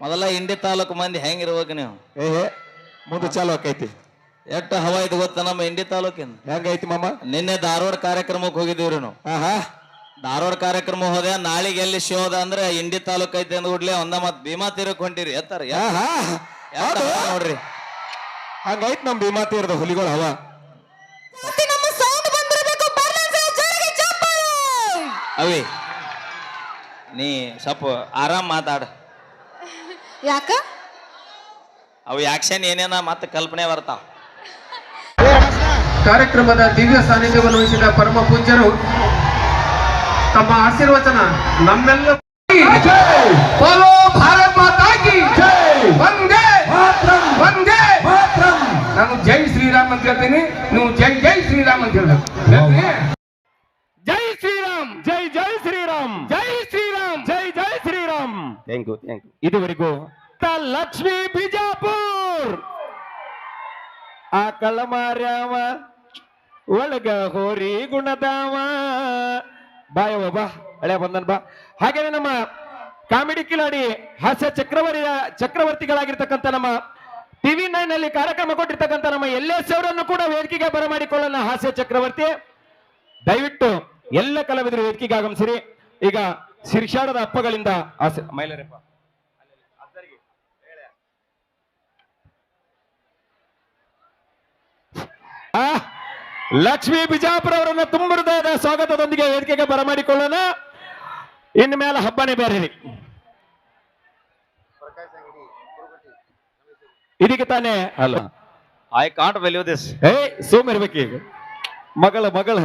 ಮೊದಲ ಇಂಡಿ ತಾಲೂಕು ಮಂದಿ ಹೆಂಗಿರ್ಬೇಕು ನೀವು? ಏ ಮುಂದೆ ಚಾಲು ಆಕೈತಿ. ಎಷ್ಟು ಹವಾ ಇದು ಗೊತ್ತ ನಮ್ಮ ಹಿಂಡಿ ತಾಲೂಕಿನ ಹೆಂಗೈತಿ ಮಾಮ? ನಿನ್ನೆ ಧಾರವಾಡ ಕಾರ್ಯಕ್ರಮಕ್ಕೆ ಹೋಗಿದ್ದೀವ್ರಿ ನಾವು. ಆಹಾ. ಧಾರವಾಡ ಕಾರ್ಯಕ್ರಮ ಹೋದೆ ನಾಳೆಗೆ ಎಲ್ಲಿ ಶೋ ಅದ ಅಂದ್ರೆ ಇಂಡಿ ತಾಲೂಕ್ ಐತೆ ಅಂದ್ಬಿಡ್ಲೆ ಒಂದ ಮತ್ ಭೀಮಾ ತೀರಕ್ ಹೊಂಟಿರಿ. ಎತ್ತಾರ ಆಹಾ. ನೋಡ್ರಿ. ಹಂಗೈತ್ ನಮ್ ಭೀಮಾ ತೀರದ ಹುಲಿಗಳು ಹವ. ನಮ್ಮ ಸೌಂಡ್ ಬಂದಿರಬೇಕು. ಬರ್ಲಿ ಜೋರಾಗಿ ಚಪ್ಪಾಳೆ ಅವಿ ನೀ ಸ್ವಲ್ಪ ಆರಾಮ್ ಮಾತಾಡ. ಯಾಕ? ಅವು ಆಕ್ಷನ್ ಏನೇನ ಮತ್ತೆ ಕಲ್ಪನೆ ಬರ್ತಾವ. ಕಾರ್ಯಕ್ರಮದ ದಿವ್ಯ ಸಾನ್ನಿಧ್ಯವನ್ನು ವಹಿಸಿದ ಪರಮ ಪೂಜ್ಯರು ತಮ್ಮ ಆಶೀರ್ವಚನ ನಮ್ಮೆಲ್ಲ ಭಾರತ್ ಮಾತಾ! ಕಿ ಒಂದೇ ಒಂದೇ ನಾನು ಜೈ ಶ್ರೀರಾಮ್ ಅಂತ ಹೇಳ್ತೀನಿ. ನೀವು ಜೈ ಜೈ ಶ್ರೀರಾಮ್ ಅಂತ ಹೇಳ್ಬೇಕು. ಹೇಳ್ತೀನಿ? ಜೈ ಶ್ರೀರಾಮ್! ಜೈ ಜೈ ಶ್ರೀರಾಮ್! ಜೈ ಶ್ರೀರಾಮ್ ಜೈ ಜೈ Shriram thank you thank you ಇದುವರೆಗೂ ಲಕ್ಷ್ಮೀ ಬಿಜಾಪುರ್! ಆ ಕಳ್ಳಮಾರ್ಯಾವ ಒಳಗ ಹೋರಿ ಗುಣದಾವ. ಬಾಯವ ಬಾ, ಹಳೆ ಬಂದನ್ ಬಾ. ಹಾಗೇನೆ ನಮ್ಮ ಕಾಮಿಡಿ ಕಿಲಾಡಿ ಹಾಸ್ಯ ಚಕ್ರವರ್ತಿಯ ಚಕ್ರವರ್ತಿಗಳಾಗಿರ್ತಕ್ಕಂಥ ನಮ್ಮ ಟಿವಿ ನೈನ್ ಅಲ್ಲಿ ಕಾರ್ಯಕ್ರಮ ಕೊಟ್ಟಿರ್ತಕ್ಕಂಥ ನಮ್ಮ ಎಸ್ ಅವರನ್ನು ಕೂಡ ವೇದಿಕೆಗೆ ಬರಮಾಡಿಕೊಳ್ಳೋಣ, ಹಾಸ್ಯ ಚಕ್ರವರ್ತಿ. ದಯವಿಟ್ಟು ಎಲ್ಲ ಕಲಾವಿದರು ವೇದಿಕೆಗೆ ಆಗಮಿಸಿರಿ. ಈಗ ಶಿರ್ಷಾಡದ ಅಪ್ಪಗಳಿಂದ ಆಸೆ ಮೈಲರಪ್ಪ. ಆ, ಲಕ್ಷ್ಮೀ ಬಿಜಾಪುರ ಅವರನ್ನ ತುಂಬ ಹೃದಯದ ಸ್ವಾಗತದೊಂದಿಗೆ ವೇದಿಕೆಗೆ ಬರಮಾಡಿಕೊಳ್ಳೋಣ. ಇನ್ ಮೇಲೆ ಹಬ್ಬನೇ ಬೇರೆ ರೀ. ಇದಕ್ಕೆ ತಾನೇ ಅಲ್ಲ. ಐ ಕಾಂಟ್ ವ್ಯಾಲ್ಯೂ ದಿಸ್ ಏ ಸೋಮ್ ಇರ್ಬೇಕು ಈಗ. ಮಗಳ ಮಗಳ.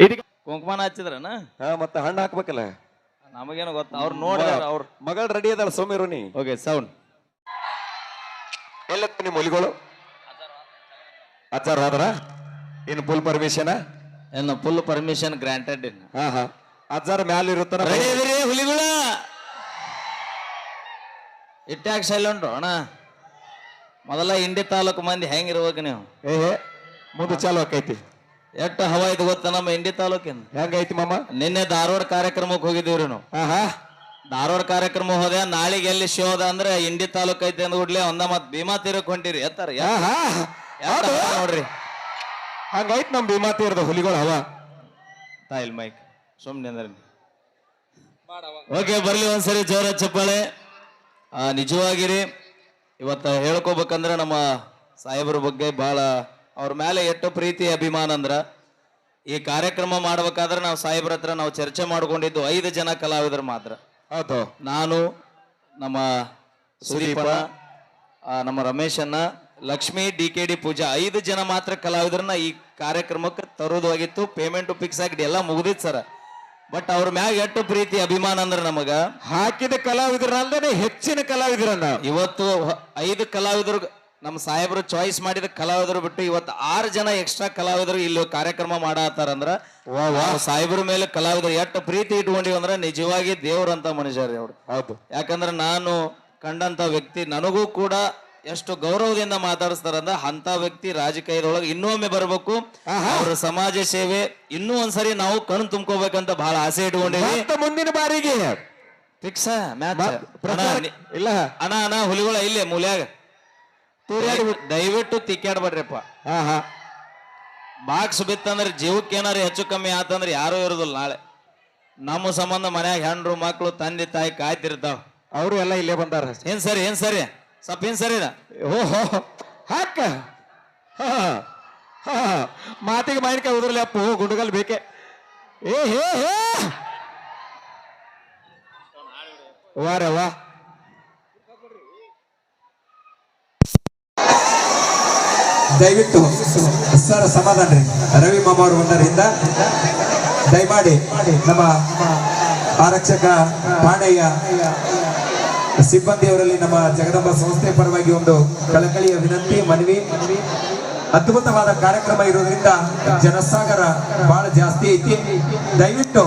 ಇದಕ್ಕೆ ಕುಂಕುಮನ ಹಚ್ಚಿದ್ರನ? ಹಾ ಮತ್ತ ಹಣ್ಣು ಹಾಕ್ಬೇಕಲ್ಲ. ನಮಗೇನು ಗೊತ್ತ? ಅವ್ರು ನೋಡಿದಾರ ಅವ್ರು ಮಗಳು ರೆಡಿ ಅದಾಳ ಸೋಮಿರು ನೀ. ಓಕೆ ಸೌಂಡ್ ಎಲ್ಲ ನಿಮ್ಮ ಹುಲಿಗಳು? ಅಚ್ಚಾರ ಆದ್ರ? ಇನ್ನು ಫುಲ್ ಪರ್ಮಿಷನ್ ಏನು ಫುಲ್ ಪರ್ಮಿಷನ್ ಗ್ರಾಂಟೆಡ್ ಇನ್ನು. ಹಾ ಹಾ. ಅಜ್ಜಾರ ಮ್ಯಾಲ ಇರುತ್ತಾರ ರೆಡಿ ಇದ್ರಿ ಹುಲಿಗಳ? ಇಟ್ಟಾಗ ಸೈಲೆಂಟ್ ಅಣ್ಣ. ಮೊದಲ ಇಂಡಿ ತಾಲೂಕು ಮಂದಿ ಹೆಂಗಿರ್ಬೇಕು ನೀವು? ಏ ಮುಂದೆ ಚಾಲು ಆಕೈತಿ. ಎಷ್ಟು ಹವಾ ಇದು ಗೊತ್ತ ನಮ್ಮ ಇಂಡಿ ತಾಲೂಕಿನ ಹೆಂಗೈತಿ ಮಾಮ? ನಿನ್ನೆ ಧಾರವಾಡ ಕಾರ್ಯಕ್ರಮಕ್ಕೆ ಹೋಗಿದ್ದೀವ್ರಿ ನಾವು. ಆಹಾ. ಧಾರವಾಡ ಕಾರ್ಯಕ್ರಮ ಹೋದೆ ನಾಳೆಗೆ ಎಲ್ಲಿ ಶೋ ಅದ ಅಂದ್ರೆ ಇಂಡಿ ತಾಲೂಕ್ ಐತೆ ಅಂದ್ಬಿಡ್ಲೆ ಒಂದ ಮತ್ ಭೀಮಾ ತೀರಕ್ ಹೊಂಟಿರಿ. ಎತ್ತಾರ ಆಹಾ. ನೋಡ್ರಿ. ಹಂಗೈತ್ ನಮ್ ಭೀಮಾ ತೀರದ ಹುಲಿಗಳ ಹವ. ತಾಯಿಲ್ ಮೈಕ್ ಸುಮ್ನೆ ಅಂದ್ರೆ ಓಕೆ ಬರ್ಲಿ ಒಂದ್ಸರಿ ಜೋರ ಚಪ್ಪಾಳೆ. ಆ, ನಿಜವಾಗಿರಿ ಇವತ್ತ ಹೇಳ್ಕೋಬೇಕಂದ್ರೆ ನಮ್ಮ ಸಾಹೇಬ್ರ ಬಗ್ಗೆ ಬಹಳ ಅವ್ರ ಮೇಲೆ ಎಷ್ಟು ಪ್ರೀತಿ ಅಭಿಮಾನ ಅಂದ್ರೆ ಈ ಕಾರ್ಯಕ್ರಮ ಮಾಡ್ಬೇಕಾದ್ರೆ ನಾವು ಸಾಹೇಬ್ರ ಹತ್ರ ನಾವು ಚರ್ಚೆ ಮಾಡ್ಕೊಂಡಿದ್ದು ಐದು ಜನ ಕಲಾವಿದರು ಮಾತ್ರ. ಹೌದು. ನಾನು ನಮ್ಮ ಸುದೀಪ ಆ, ನಮ್ಮ ರಮೇಶನ್ನ Lakshmi D K D Pooja ಐದು ಜನ ಮಾತ್ರ ಕಲಾವಿದರನ್ನ ಈ ಕಾರ್ಯಕ್ರಮಕ್ಕೆ ತರೋದು ಆಗಿತ್ತು. ಪೇಮೆಂಟ್ ಫಿಕ್ಸ್ ಆಗಿ ಎಲ್ಲ ಮುಗ್ದಿತ್ತು ಸರ್. ಬಟ್ ಅವ್ರ ಮ್ಯಾಗ ಎಷ್ಟು ಪ್ರೀತಿ ಅಭಿಮಾನ ಅಂದ್ರೆ ನಮಗ. ಹಾಕಿದ ಕಲಾವಿದರಲ್ದೇ ಹೆಚ್ಚಿನ ಕಲಾವಿದರನ್ನ. ಇವತ್ತು ಹ- ಐದು ಕಲಾವಿದರು ನಮ್ಮ ಸಾಹೇಬರು ಚಾಯ್ಸ್ ಮಾಡಿದ ಕಲಾವಿದರು ಬಿಟ್ಟು ಇವತ್ತು ಆರು ಜನ ಎಕ್ಸ್ಟ್ರಾ ಕಲಾವಿದರು ಇಲ್ಲಿ ಕಾರ್ಯಕ್ರಮ ಮಾಡತ್ತಾರಂದ್ರ ಸಾಹೇಬರ ಮೇಲೆ ಕಲಾವಿದರು ಎಷ್ಟು ಪ್ರೀತಿ ಇಟ್ಕೊಂಡಿವಿ ಅಂದ್ರೆ ನಿಜವಾಗಿ ದೇವ್ರಂತ ಮನುಷ್ಯರಿ ಅವ್ರು. ಹೌದು. ಯಾಕಂದ್ರೆ ನಾನು ಕಂಡಂತ ವ್ಯಕ್ತಿ ನನಗೂ ಕೂಡ ಎಷ್ಟು ಗೌರವದಿಂದ ಮಾತಾಡಿಸ್ತಾರಂದ್ರ ಅಂತ ವ್ಯಕ್ತಿ ರಾಜಕೀಯದೊಳಗೆ ಇನ್ನೊಮ್ಮೆ ಬರಬೇಕು. ಅವ್ರ ಸಮಾಜ ಸೇವೆ ಇನ್ನೂ ಒಂದ್ಸರಿ ನಾವು ಕಣ್ ತುಂಬ್ಕೋಬೇಕಂತ ಬಹಳ ಆಸೆ ಇಟ್ಕೊಂಡಿವಿ. ಮುಂದಿನ ಬಾರಿಗೆ. ಫಿಕ್ಸ್ ಇಲ್ಲ. ಅಣ್ಣ ಅಣ್ಣ ಹುಲಿಗಳ ಇಲ್ಲೇ ಮೂಲ್ಯಾಗ. ದಯವಿಟ್ಟು ತಿಕ್ಕಾಡ್ಬೇಡ್ರಿಪ್ಪ ಹಾ ಹಾ. ಬಾಕ್ಸ್ ಬಿತ್ತಂದ್ರೆ ಜೀವಕ್ಕೆ ಏನಾರು ಹೆಚ್ಚು ಕಮ್ಮಿ ಆತಂದ್ರೆ ಯಾರು ಇರೋದಿಲ್ಲ ನಾಳೆ. ನಮ್ಮ ಸಂಬಂಧ ಮನ್ಯಾಗ ಹೆಣ್ರು ಮಕ್ಕಳು ತಂದೆ ತಾಯಿ ಕಾಯ್ತಿರ್ತಾವ. ಅವರು ಎಲ್ಲ ಇಲ್ಲೇ ಬಂದಾರ ಏನ್ ಸರಿ ಏನ್ ಸರಿ? ಸ್ವಲ್ಪ ಏನ್ ಸರಿ ಓಹೋ ಹಾಕ. ಹಾ, ಹಾ. ಮಾತಿಗೆ ಮಾವಿನಕಾಯಿ ಉದ್ರಲಿ ಅಪ್ಪು ಗುಂಡಗಲ್ ಬೇಕೆ. ಏ ಹೇ ಹೇ. ವಾರ ವಾ ದಯವಿಟ್ಟು ಸರ್, ಸಮಾಧಾನ ರೀ. ರವಿ ಮಾಮ ಅವರು ಬಂದರಿಂದ ದಯಮಾಡಿ ನಮ್ಮ ಆರಕ್ಷಕ ಪಾಣಯ್ಯ ಸಿಬ್ಬಂದಿಯವರಲ್ಲಿ ನಮ್ಮ ಜಗದಂಬ ಸಂಸ್ಥೆ ಪರವಾಗಿ ಒಂದು ಕಳಕಳಿಯ ವಿನಂತಿ, ಮನವಿ. ಅದ್ಭುತವಾದ ಕಾರ್ಯಕ್ರಮ ಇರೋದ್ರಿಂದ ಜನಸಾಗರ ಬಹಳ ಜಾಸ್ತಿ ಐತಿ. ದಯವಿಟ್ಟು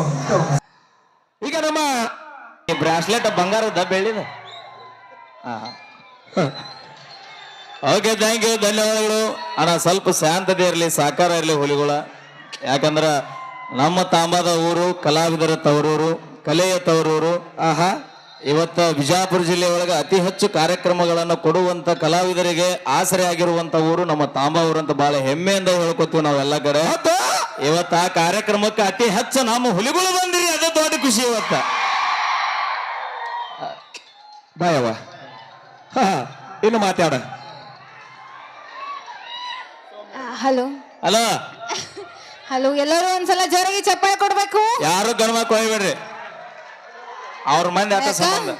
ಈಗ ನಮ್ಮ ಬ್ರಾಸ್ಲೆಟ್ ಬಂಗಾರದ ಬೆಳ್ಳಿದ. ಓಕೆ ಥ್ಯಾಂಕ್ ಯು ಧನ್ಯವಾದಗಳು. ಅಣ್ಣ ಸ್ವಲ್ಪ ಶಾಂತತೆ ಇರಲಿ ಸಾಕಾರ ಇರಲಿ ಹುಲಿಗಳ. ಯಾಕಂದ್ರೆ ನಮ್ಮ ತಾಂಬದ ಊರು ಕಲಾವಿದರ ತವರೂರು ಕಲೆಯ ತವರೂರು. ಆಹಾ ಇವತ್ತ ಬಿಜಾಪುರ ಜಿಲ್ಲೆ ಒಳಗೆ ಅತಿ ಹೆಚ್ಚು ಕಾರ್ಯಕ್ರಮಗಳನ್ನು ಕೊಡುವಂತ ಕಲಾವಿದರಿಗೆ ಆಸರೆ ಆಗಿರುವಂತ ಊರು ನಮ್ಮ ತಾಂಬಾ ಊರು ಅಂತ ಬಹಳ ಹೆಮ್ಮೆಯಿಂದ ಹೇಳ್ಕೊತೀವಿ ನಾವೆಲ್ಲ ಕಡೆ ಇವತ್ತ ಆ ಕಾರ್ಯಕ್ರಮಕ್ಕೆ ಅತಿ ಹೆಚ್ಚು ನಮ್ಮ ಹುಲಿಗಳು ಬಂದಿರಿ ಅದೇ ದೊಡ್ಡ ಖುಷಿ ಇವತ್ತ. ಬಾಯವ್ವ. ಹಾ ಇನ್ನು ಮಾತಾಡ. ಹಲೋ. ಹಲೋ ಹಲೋ ಎಲ್ಲರೂ ಒಂದ್ಸಲ ಜೋರಾಗಿ ಚಪ್ಪಾಳೆ ಕೊಡ್ಬೇಕು? ಯಾರು ಗಣಮಕ್ ಹೋಗ್ಬೇಡ್ರಿ ಅವ್ರ ಮಂದಿ ಆಟ? ಸಂಬಂಧ?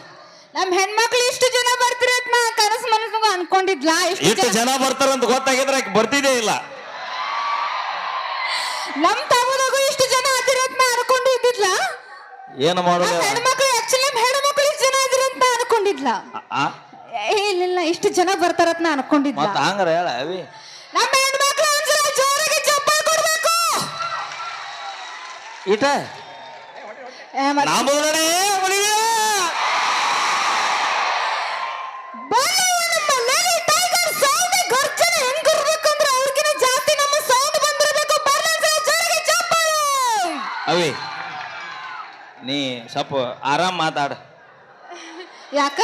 ನಮ್ ಹೆಣ್ಮಕ್ಳು ಇಷ್ಟು ಜನ ಬರ್ತಿರತ್ ನಾ ಕನಸು ಮನಸ್ಸು ಅನ್ಕೊಂಡಿದ್ಲ? ಇಷ್ಟು ಜನ ಬರ್ತಾರಂತ ಗೊತ್ತಾಗಿದ್ರೆ ಆಕಿ ಬರ್ತಿದೇ ಇಲ್ಲ. ನಮ್ ತಾವದಾಗೂ ಇಷ್ಟು ಜನ ಹತ್ತಿರತ್ ನಾ ಅನ್ಕೊಂಡು ಇದ್ದಿದ್ಲ? ಏನು ಮಾಡೋದು? ಹೆಣ್ಮಕ್ಳು ಆಕ್ಚುಲಿ ನಮ್ ಹೆಣ್ಮಕ್ಳು ಇಷ್ಟು ಜನ ಇದ್ರಂತ ಅನ್ಕೊಂಡಿದ್ಲ? ಆ? ಏ, ಇಲ್ಲ ಇಲ್ಲ ಇಷ್ಟು ಜನ ಬರ್ತಾರತ್ ನಾ ಅನ್ಕೊಂಡಿದ್ಲ? ಮತ್ತ ಹಂಗಾರ ಹೇಳ ಅವಿ ನಮ್ಮ ಹೆಣ್ಮಕ್ಳು ಒಂದ್ಸಲ ಜೋರಾಗಿ ಚಪ್ಪಾಳೆ ಕೊಡ್ಬೇಕು ಇಟ ಏ, ಮತ್ತ್ ನಾಮೋದರೇ ಹುಲಿಗೆ ಬನ್ನಿ ನಮ್ಮ ಲೇಡಿ ಟೈಗರ್ ಸೌಂಡ್ ಗರ್ಜನೆ ಹೆಂಗಿರ್ಬೇಕಂದ್ರೆ ಅವ್ರಿಗಿನ ಜಾಸ್ತಿ ನಮ್ಮ ಸೌಂಡ್ ಬಂದಿರಬೇಕು ಬರ್ಲಿ ಒಂದ್ಸಲ ಜೋರಾಗಿ ಚಪ್ಪಾಳೆ ಅವಿ ನೀ ಸ್ವಲ್ಪ ಆರಾಮ್ ಮಾತಾಡ. ಯಾಕ?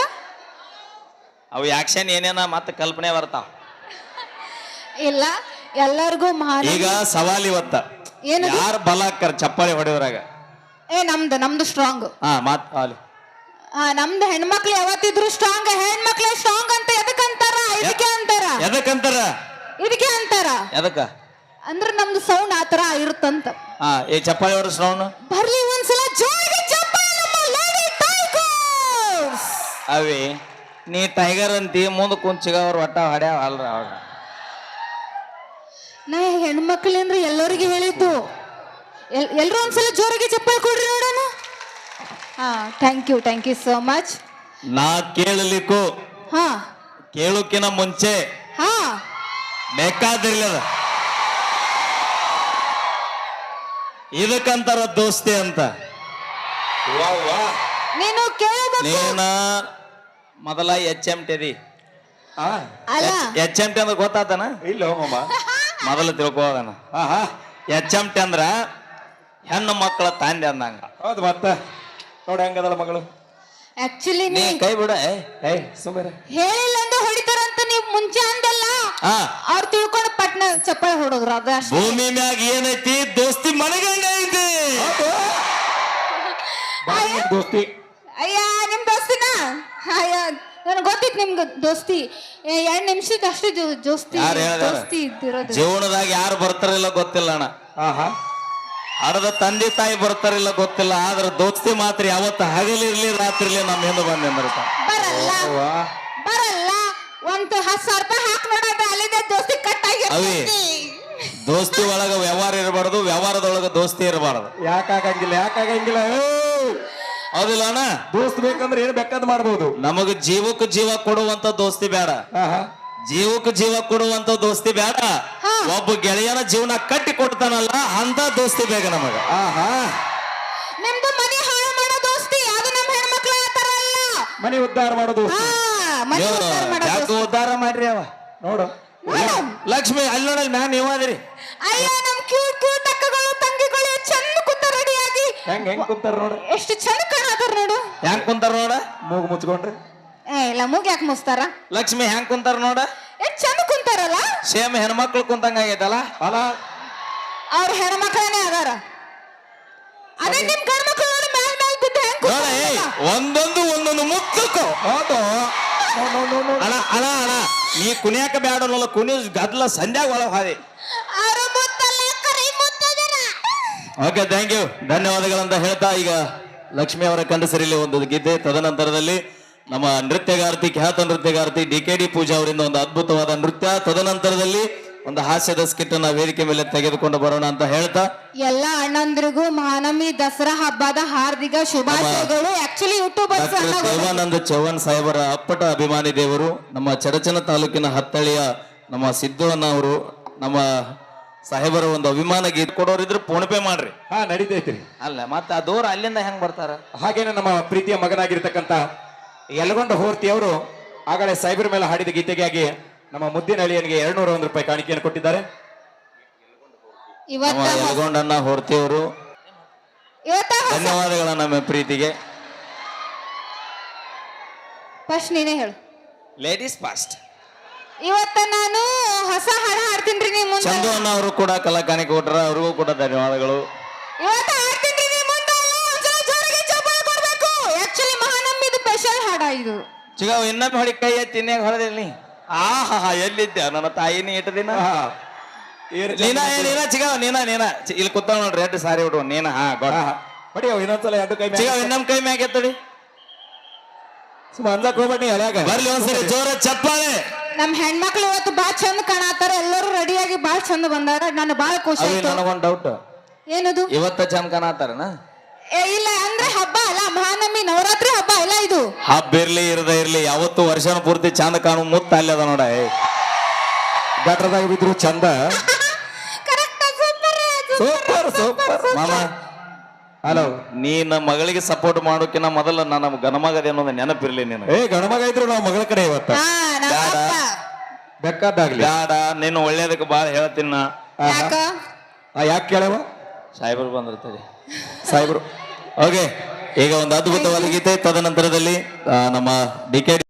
ಅವು ಆಕ್ಷನ್ ಏನೇನ ಮತ್ತೆ ಕಲ್ಪನೆ ಬರ್ತಾವ? ಇಲ್ಲ ಎಲ್ಲರಿಗೂ ಈಗ ಸವಾಲ್ ಇವತ್ತ ಏನದು? ಯಾರು ಬಲ ಹಾಕ್ತಾರ ಚಪ್ಪಾಳಿ ಹೊಡೆಯೋದ್ರಾಗ ಏ ನಮ್ದು ನಮ್ದು ಸ್ಟ್ರಾಂಗ್ ಹಾ ಮಾತ್ ಅಲ್ಲಿ ಆ ನಮ್ದು ಹೆಣ್ಮಕ್ಳು ಯಾವತ್ತಿದ್ರು ಸ್ಟ್ರಾಂಗ್ ಹೆಣ್ಮಕ್ಳು ಸ್ಟ್ರಾಂಗ್ ಅಂತ ಎದಕ್ ಅಂತಾರ? ಇದಕ್ಕೆ ಅಂತಾರ? ಎದಕ್ಕಂತಾರ ಇದಕ್ಕೆ ಅಂತಾರ? ಎದಕ್ಕ? ಅಂದ್ರೆ ನಮ್ದು ಸೌಂಡ್ ಆತರ ಇರುತ್ತಂತ. ಹಾ ಈ ಚಪ್ಪಾಳಿ ಅವ್ರ ಸೌಂಡ್ ಬರ್ಲಿ ಒಂದ್ಸಲ ಜೋರಾಗಿ ಚಪ್ಪಾಳೆ ನಮ್ಮ ಲೇಡಿ ಟೈಗರ್ಸ್ ಅವೇ ನೀ ಟೈಗರ್ ಅಂತಿ ಮುಂದೆ ಕುಂಚಿಗ ಅವ್ರ ಒಟ್ಟ ಹೊಡ್ಯಾವ ಅಲ್ರ ಅವ್ರ ನಾ ಹೆಣ್ಮಕ್ಳು ಅಂದ್ರೆ ಎಲ್ಲರಿಗೂ ಹೇಳಿದ್ದು. ಎಲ್ ಎಲ್ಲರೂ ಒಂದ್ಸಲ ಜೋರಾಗಿ ಚಪ್ಪಾಳೆ ಕೊಡ್ರಿ ನೋಡೋಣ. ಹಾ thank you thank you so much ನಾ ಕೇಳಲಿಕ್ಕೂ. ಹಾ. ಕೇಳೋಕಿನ ಮುಂಚೆ ಹಾ. ಬೇಕಾದಿರ್ಲದ ಇದಕ್ಕಂತಾರ ದೋಸ್ತಿ ಅಂತ. ನೀನು ಕೇಳಬೇಕು. ನೀನ ಮೊದಲ ಎಚ್ ಎಂ ಟಿ ಅಲ್ಲ. ಎಚ್ ಎಂ ಟಿ ಅಂದ್ರೆ ಗೊತ್ತಾತನ? ಇಲ್ಲ ಮಾಮ ಮೊದಲು ತಿಳ್ಕೋದನ ಹಾ ಹಾ ಎಚ್ ಎಂ ಟಿ ಅಂದ್ರ ಹೆಣ್ಣು ಮಕ್ಕಳ ತಂದೆ ಅಂದಂಗ. ಹೌದು ಮತ್ತ. ನೋಡ ಹೆಂಗದಲ್ಲ ಮಗಳು. ಆಕ್ಚುಲಿ ನೀ ನೀ ಕೈ ಬಿಡ. ಏಯ್ ಸುಮ್ಮನೆ ಹೇಳಿಲ್ಲ ಅಂದ್ರೆ ಹೊಡಿತಾರಂತ ನೀವು ಮುಂಚೆ ಅಂದಲ್ಲ? ಹಾ. ಅವ್ರು ತಿಳ್ಕೊಂಡು ಪಟ್ನ ಚಪ್ಪಾಳೆ ಹೊಡೋದ್ರು ಅದ ಭೂಮಿ ಮ್ಯಾಗ ಏನೈತಿ? ದೋಸ್ತಿ ಮನಗಂಡ ಐತಿ. ಅಯ್ಯ ದೋಸ್ತಿ. ಅಯ್ಯ ನನಗೆ ಗೊತ್ತಿತ್ತು ನಿಮ್ಗೆ ದೋಸ್ತಿ. ಎರಡು ನಿಮಿಷದ ಅಷ್ಟು ದೋಸ್ತಿ ಯಾರ್? ದೋಸ್ತಿ ಇದ್ದಿರೋದು. ಜೀವನದಾಗ ಯಾರು ಬರ್ತಾರಿಲ್ಲ ಗೊತ್ತಿಲ್ಲ ಅಣ್ಣ. ಹಾ ಹಾ ಹಡದ ತಂದೆ ತಾಯಿ ಬರ್ತಾರಿಲ್ಲ ಗೊತ್ತಿಲ್ಲ ಆದ್ರೆ ದೋಸ್ತಿ ಮಾತ್ರ ಯಾವತ್ತ ಹಗಲಿರ್ಲಿ ರಾತ್ರಿಲಿ ನಮ್ಮ ಹಿಂದೆ ಬಂದೆ ಅಂದ್ರಪ್ಪ ಬರಲ್ಲ. ಬರಲ್ಲ. ಒಂದ್ ಹತ್ತು ಸಾವಿರ ರೂಪಾಯಿ ಹಾಕಿ ನೋಡೋದು ಅಲ್ಲಿಂದ ದೋಸ್ತಿ ಕಟ್ ಅವಿ. ಆಗಿರ್ತೈತಿ ದೋಸ್ತಿ ಒಳಗ ವ್ಯವಹಾರ ಇರಬಾರ್ದು ವ್ಯವಹಾರದೊಳಗ ದೋಸ್ತಿ ಇರಬಾರ್ದು. ಯಾಕಾಗಂಗಿಲ್ಲ ಯಾಕಾಗಂಗಿಲ್ಲ ಏಯ್! ಹೌದಿಲ್ಲ ಅಣ್ಣ ದೋಸ್ತ್ ಬೇಕಂದ್ರೆ ಏನ್ ಬೇಕಾದ್ ಮಾಡ್ಬೋದು. ನಮಗ ಜೀವಕ್ಕೆ ಜೀವ ಕೊಡುವಂತ ದೋಸ್ತಿ ಬೇಡ. ಜೀವಕ್ಕೆ ಜೀವ ಕೊಡುವಂತ ದೋಸ್ತಿ ಬೇಡ. ಒಬ್ಬ ಗೆಳೆಯನ ಜೀವನ ಕಟ್ಟಿ ಕೊಡ್ತಾನಲ್ಲ ಅಂತ ದೋಸ್ತಿ ಬೇಗ ನಮಗ. ನಿಮ್ದು ಮನೆ ಹಾಳು ಮಾಡೋ ದೋಸ್ತಿ ಅದು ನಮ್ಮ ಹೆಣ್ಮಕ್ಳು ಆ ಥರ ಅಲ್ಲ. ಮನೆ ಉದ್ಧಾರ ಮಾಡೋದು ಹಾ ಮನೆ ನೀವು ಉದ್ಧಾರ ಮಾಡೋ ಯಾಕೆ ದೋಸ್ತಿ. ಉದ್ಧಾರ ಮಾಡ್ರಿ ಅವ. ನೋಡು. ಮೇಡಮ್, ಲಕ್ಷ್ಮಿ ಅಲ್ಲಿ ನೋಡಲ್ ಮ್ಯಾಮ್ ನೀವಾದ್ರಿ ಅಯ್ಯ ಹೆಂಗ್ ಹೆಂಗ್ ಕುಂತಾರ ನೋಡು. ಎಷ್ಟು ಚಂದ ಕಾಣತಾರ ನೋಡು. ಹೆಂಗ್ ಕುಂತಾರ ನೋಡ? ಮೂಗು ಮುಚ್ಕೊಂಡ್ರಿ. ಏ ಇಲ್ಲ ಮೂಗ್ ಯಾಕೆ ಮುಚ್ತಾರ? ಲಕ್ಷ್ಮಿ ಹೆಂಗ್ ಕುಂತಾರ ನೋಡ? ಎಷ್ಟು ಚಂದ ಕುಂತಾರಲ್ಲ? ಸೇಮ್ ಹೆಣ್ಮಕ್ಳು ಕುಂತಂಗ ಆಗೈತಲ್ಲ? ಅಲ್ಲ. ಅವ್ರ ಹೆಣ್ಮಕ್ಳನೇ ಅದಾರ. ಅದೇ ನಿಮ್ ಗಂಡ್ಮಕ್ಳು ನೋಡಿ ಮ್ಯಾಲ್ ಮ್ಯಾಲ್ ಬಿದ್ದು ಹೆಂಗ್ ನೋಡ ಏಯ್ ಕೂತಾರಲ್ಲ? ಒಂದೊಂದು ಒಂದೊಂದು ಮುತ್ತಕ್ಕೋ ಹೌದು. ಅಣ್ಣ ಅಣ್ಣ ಅಣ್ಣ ನೀ. ಕುಣಿಯಾಕ ಬ್ಯಾಡಲ್ಲ ಕುಣಿ ಗದ್ಲ ಸಂಧ್ಯಾಗ ಒಳ ಹಾದಿ. ಅವ್ರ ಓಕೆ ಥ್ಯಾಂಕ್ ಯು ಧನ್ಯವಾದಗಳಂತ ಹೇಳ್ತಾ ಈಗ ಲಕ್ಷ್ಮಿ ಅವರ ಕಂಡಸರಿಲಿ ಒಂದು ಗೀತೆ. ತದನಂತರದಲ್ಲಿ ನಮ್ಮ ನೃತ್ಯಗಾರ್ತಿ ಖ್ಯಾತ ನೃತ್ಯಗಾರ್ತಿ ಡಿ ಕೆ ಡಿ ಪೂಜಾ ಅವರಿಂದ ಒಂದು ಅದ್ಭುತವಾದ ನೃತ್ಯ. ತದನಂತರದಲ್ಲಿ ಒಂದು ಹಾಸ್ಯದ ಸ್ಕಿಟ್ ಅನ್ನ ವೇದಿಕೆ ಮೇಲೆ ತೆಗೆದುಕೊಂಡು ಬರೋಣ ಅಂತ ಹೇಳ್ತಾ. ಎಲ್ಲ ಅಣ್ಣಂದ್ರಿಗೂ ಮಹಾನವಮಿ ದಸರಾ ಹಬ್ಬದ ಹಾರ್ದಿಕ ಶುಭಾಶಯಗಳು. ಆಕ್ಚುಲಿ ದೇವಾನಂದ ಚೌಹಾಣ್ ಸಾಹೇಬರ ಅಪ್ಪಟ ಅಭಿಮಾನಿ ದೇವರು ನಮ್ಮ ಚಡಚನ ತಾಲೂಕಿನ ಹತ್ತಳಿಯ ನಮ್ಮ ಸಿದ್ದು ಅವರು ನಮ್ಮ ಸಾಹೇಬರ ಒಂದು ಅಭಿಮಾನ ಗೀತೆ ಕೊಡೋರಿದ್ರೆ ಫೋನ್ ಪೇ ಮಾಡ್ರಿ. ಹಾ ನಡೀತೈತ್ರಿ. ಅಲ್ಲ ಮತ್ತೆ ಆ ದೂರ ಅಲ್ಲಿಂದ ಹೆಂಗ್ ಬರ್ತಾರ? ಹಾಗೇನೆ ನಮ್ಮ ಪ್ರೀತಿಯ ಮಗನಾಗಿರ್ತಕ್ಕಂತ ಯಲಗೊಂಡ ಹೋರ್ತಿ ಅವರು ಆಗಲೇ ಸೈಬರ್ ಮೇಲೆ ಹಾಡಿದ ಗೀತೆಗಾಗಿ ನಮ್ಮ ಮುದ್ದಿನ ಅಳಿಯನಿಗೆ ಎರಡ್ನೂರ ಒಂದು ರೂಪಾಯಿ ಕಾಣಿಕೆಯನ್ನು ಕೊಟ್ಟಿದ್ದಾರೆ. ನಮ್ಮ ಇವತ್ತ ಯಲಗೊಂಡಣ್ಣ ಹೊರ್ತಿಯವರು ಇವತ್ತ ಧನ್ಯವಾದಗಳ ನಮ್ಮ ಪ್ರೀತಿಗೆ. ಫಸ್ಟ್ ನೀನೇ ಹೇಳು. ಲೇಡೀಸ್ ಫಾಸ್ಟ್ ಇವತ್ತ ನಾನು ಹೊಸ ಹಾಡು ಹಾಡ್ತೀನಿ ನಿಮ್ಮ ಮುಂದೆ. ಚಂದು ಅಣ್ಣ ಅವರು ಕೂಡ ಕಲಾಕಾಣಿ ಕೊಟ್ರ ಅವ್ರಿಗೂ ಕೂಡ ಧನ್ಯವಾದಗಳು. ಇವತ್ತು ಹಾಡ್ತೀನಿ ನಿಮ್ಮ ಮುಂದೆ. ಒಂದ್ಸಲ ಜೋರಾಗಿ ಚಪ್ಪಾಳೆ ಕೊಡ್ಬೇಕು. ಆಕ್ಚುಲಿ ಮಹಾನಂಬಿದು ಸ್ಪೆಷಲ್ ಹಾಡ ಇದು. ಚಿಗ ಇನ್ನೊಮ್ಮೆ ಹೊಡಿ ಕೈ ಎತ್ತಿ ಇನ್ನೇಗ ಹೊಡೆದಿಲ್ಲ ಆ ಹಾ ಹಾ ಎಲ್ಲಿದ್ದೆ ನನ್ನ ತಾಯಿನೇ ಇಟ್ಟು ದಿನ? ನೀನಾ ಏ, ನೀನಾ ಚಿಗ ನೀನಾ ನೀನಾ. ಚಿ- ಇಲ್ಲಿ ಕೂತ ನೋಡ್ರಿ ರೆಡ್ ಸಾರಿ ಹುಡುಗ ನೀನಾ ಹಾ ಗೊಡ ಬಡಿ ಅವ್ ಇನ್ನೊಂದ್ಸಲ ಎರಡು ಕೈ ಚಿಗ ಇನ್ನೊಮ್ಮೆ ಕೈ ಮ್ಯಾಗ ಎತ್ತಡಿ. ಸುಮ್ಮ ಅಂದಕ್ ಹೋಗ್ಬೇಡಿ ಹಳ್ಯಾಗ ಬರ್ಲಿ ಒಂದ್ಸರಿ ಜೋರ ಚಪ್ಪಾಳೆ. ನಮ್ ಹೆಣ್ಮಕ್ಳು ಇವತ್ತು ಬಾಳ ಚಂದ ಕಾಣತಾರ ಎಲ್ಲರೂ ರೆಡಿಯಾಗಿ ಬಾಳ ಚಂದ ಬಂದಾರ. ನಾನು ಬಾಳ ಖುಷಿ ಅವಿ ಆಯ್ತು. ನನಗೊಂದು ಡೌಟ್ ಏನದು? ಇವತ್ತ ಚಂದ ಕಾಣತಾರನ ಏ ಇಲ್ಲ ಅಂದ್ರೆ ಹಬ್ಬ ಅಲ್ಲ ಮಹಾನವಮಿ ನವರಾತ್ರಿ ಹಬ್ಬ ಅಲ್ಲ ಇದು. ಹಬ್ಬ ಇರ್ಲಿ ಇರದ ಇರ್ಲಿ ಯಾವತ್ತು ವರ್ಷನ ಪೂರ್ತಿ ಚಂದ ಕಾಣು ಮುತ್ತ ಅಲ್ಲಿ ಅದ ನೋಡ. ಗಟ್ರದಾಗ ಬಿದ್ರು ಚಂದ. ಕರೆಕ್ಟ್ ಸೂಪರ್ ಸೂಪರ್ ಮಾಮ ಹಲೋ. ನೀನ ಮಗಳಿಗೆ ಸಪೋರ್ಟ್ ಮಾಡೋಕಿನ ಮೊದಲ ನನ್ನ ಗಣಮಗದೆ ಅನ್ನೋದು ನೆನಪಿರ್ಲಿ ನೀನು ಏ ಗಣಮಗ ಇದ್ರು ನಾವು ಮಗಳ ಕಡೆ ಇವತ್ತ. ಹಾ ನಮ್ಮ ಬ್ಯಾಡ. ಅಪ್ಪ. ಬೆಕ್ಕಾದಾಗ್ಲಿ ಬ್ಯಾಡ ನೀನು ಒಳ್ಳೇದಕ್ಕೆ ಬಾಳ ಹೇಳ್ತೀನಿ ನಾ. ಯಾಕ? ಯಾಕೆ ಕೇಳವ? ಸಾಹೇಬರು ಬಂದಿರ್ತಾರೆ ಸಾಹೇಬ್ರು. ಓಕೆ ಈಗ ಒಂದು ಅದ್ಭುತವಾದ ಗೀತೆ ತದನಂತರದಲ್ಲಿ ಆ, ನಮ್ಮ ಡಿ ಕೆ